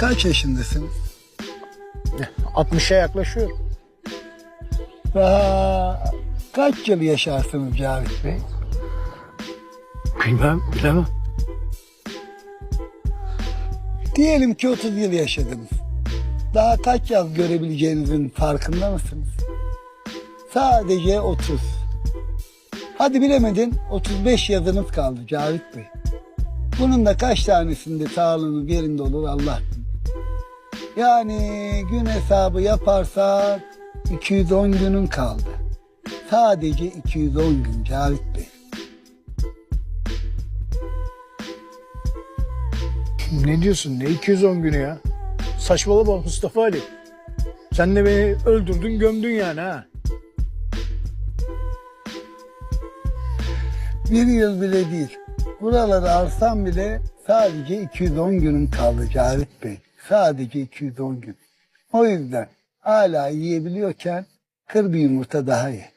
kaç yaşındasınız? 60'a yaklaşıyor. Daha kaç yıl yaşarsınız Cavit Bey? Bilmem, bilemem. Diyelim ki 30 yıl yaşadınız. Daha kaç yaz görebileceğinizin farkında mısınız? Sadece 30. Hadi bilemedin 35 yazınız kaldı Cavit Bey. Bunun da kaç tanesinde sağlığınız yerinde olur Allah bilir. Yani gün hesabı yaparsak 210 günün kaldı. Sadece 210 gün Cavit Bey. Ne diyorsun? Ne 210 günü ya? Saçmalama Mustafa Ali. Sen de beni öldürdün gömdün yani ha. Bir yıl bile değil. Buraları alsam bile sadece 210 günün kaldı Cavit Bey. Sadece 210 gün. O yüzden hala yiyebiliyorken kır bir yumurta daha ye.